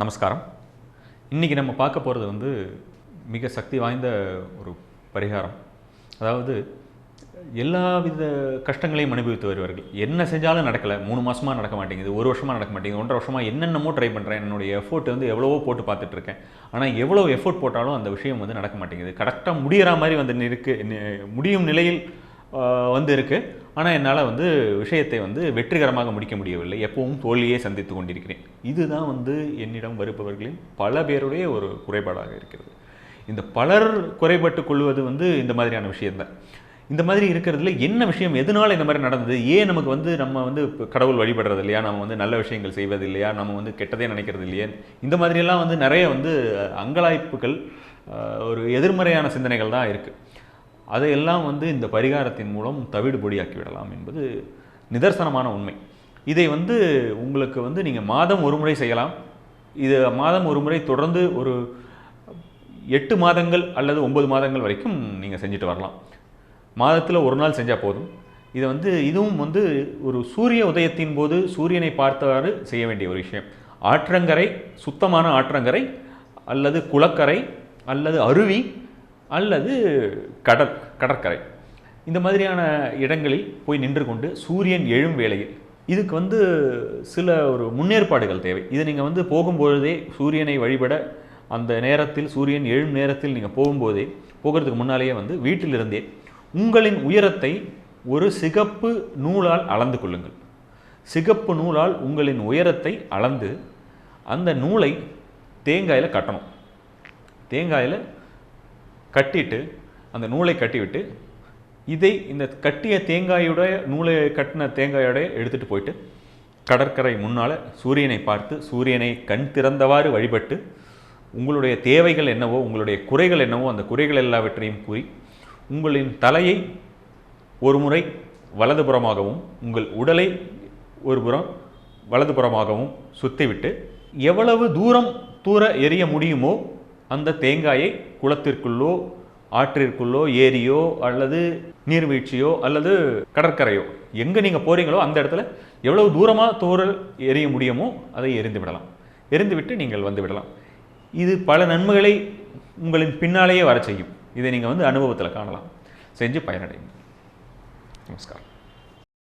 நமஸ்காரம். இன்றைக்கி நம்ம பார்க்க போகிறது வந்து மிக சக்தி வாய்ந்த ஒரு பரிகாரம். அதாவது எல்லா வித கஷ்டங்களையும் அனுபவித்து வருவார்கள் என்ன செஞ்சாலும் நடக்கலை. மூணு மாதமாக நடக்க மாட்டேங்குது ஒரு வருஷமாக நடக்க மாட்டேங்குது ஒன்றரை வருஷமாக என்னென்னமோ ட்ரை பண்ணுறேன் என்னுடைய எஃபோர்ட் வந்து எவ்வளவோ போட்டு பார்த்துட்ருக்கேன் ஆனால் எவ்வளோ எஃபோர்ட் போட்டாலும் அந்த விஷயம் வந்து நடக்க மாட்டேங்குது. கரெக்டாக முடிகிற மாதிரி வந்து இருக்கு முடியும் நிலையில் வந்து இருக்குது ஆனால் என்னால் வந்து விஷயத்தை வந்து வெற்றிகரமாக முடிக்க முடியவில்லை. எப்பவும் தோல்வியே சந்தித்து கொண்டிருக்கிறேன். இதுதான் வந்து என்னிடம் வருபவர்களின் பல பேருடைய ஒரு குறைபாடாக இருக்கிறது. இந்த பலர் குறைபட்டு கொள்வது வந்து இந்த மாதிரியான விஷயந்தான் இந்த மாதிரி இருக்கிறதுல என்ன விஷயம் எதனால இந்த மாதிரி நடந்தது ஏன் நமக்கு வந்து நம்ம வந்து கடவுள் வழிபடுறது இல்லையா நம்ம வந்து நல்ல விஷயங்கள் செய்வது இல்லையா நம்ம வந்து கெட்டதே நினைக்கிறது இல்லையா இந்த மாதிரியெல்லாம் வந்து நிறைய வந்து அங்கலாய்ப்புகள் ஒரு எதிர்மறையான சிந்தனைகள் தான் இருக்குது அதையெல்லாம் வந்து இந்த பரிகாரத்தின் மூலம் தவிடுபொடியாக்கி விடலாம் என்பது நிதர்சனமான உண்மை. இதை வந்து உங்களுக்கு வந்து நீங்கள் மாதம் ஒரு முறை செய்யலாம். இது மாதம் ஒரு முறை தொடர்ந்து ஒரு எட்டு மாதங்கள் அல்லது ஒன்பது மாதங்கள் வரைக்கும் நீங்கள் செஞ்சுட்டு வரலாம். மாதத்தில் ஒரு நாள் செஞ்சால் போதும். இதை வந்து இதுவும் வந்து ஒரு சூரிய உதயத்தின் போது சூரியனை பார்த்தவாறு செய்ய வேண்டிய ஒரு விஷயம். ஆற்றங்கரை சுத்தமான ஆற்றங்கரை அல்லது குளக்கரை அல்லது அருவி அல்லது கடல் கடற்கரை. இந்த மாதிரியான இடங்களில் போய் நின்று கொண்டு சூரியன் எழும் வேளையில் இதுக்கு வந்து சில ஒரு முன்னேற்பாடுகள் தேவை. இதை நீங்கள் வந்து போகும்பொழுதே சூரியனை வழிபட அந்த நேரத்தில் சூரியன் எழும் நேரத்தில் நீங்கள் போகும்போதே போகிறதுக்கு முன்னாலேயே வந்து வீட்டிலிருந்தே உங்களின் உயரத்தை ஒரு சிகப்பு நூலால் அளந்து கொள்ளுங்கள். சிகப்பு நூலால் உங்களின் உயரத்தை அளந்து அந்த நூலை தேங்காயில் கட்டணும். தேங்காயில் கட்டிட்டு அந்த நூலை கட்டிவிட்டு இதை இந்த கட்டிய தேங்காயோடைய நூலை கட்டின தேங்காயோடைய எடுத்துகிட்டு போயிட்டு கடற்கரை முன்னால் சூரியனை பார்த்து சூரியனை கண் திறந்தவாறு வழிபட்டு உங்களுடைய தேவைகள் என்னவோ உங்களுடைய குறைகள் என்னவோ அந்த குறைகள் எல்லாவற்றையும் கூறி உங்களின் தலையை ஒரு முறை வலதுபுறமாகவும் உங்கள் உடலை ஒரு புறம் வலதுபுறமாகவும் சுத்திவிட்டு எவ்வளவு தூரம் தூர எரிய முடியுமோ அந்த தேங்காயை குளத்திற்குள்ளோ ஆற்றிற்குள்ளோ ஏரியோ அல்லது நீர்வீழ்ச்சியோ அல்லது கடற்கரையோ எங்கே நீங்கள் போகிறீங்களோ அந்த இடத்துல எவ்வளவு தூரமாக தூரல் எரிய முடியுமோ அதை எரிந்து விடலாம். எரிந்துவிட்டு நீங்கள் வந்து விடலாம். இது பல நன்மைகளை உங்களின் பின்னாலேயே வர செய்யும் இதை நீங்கள் வந்து அனுபவத்தில் காணலாம். செஞ்சு பயனடைங்க நமஸ்காரம்.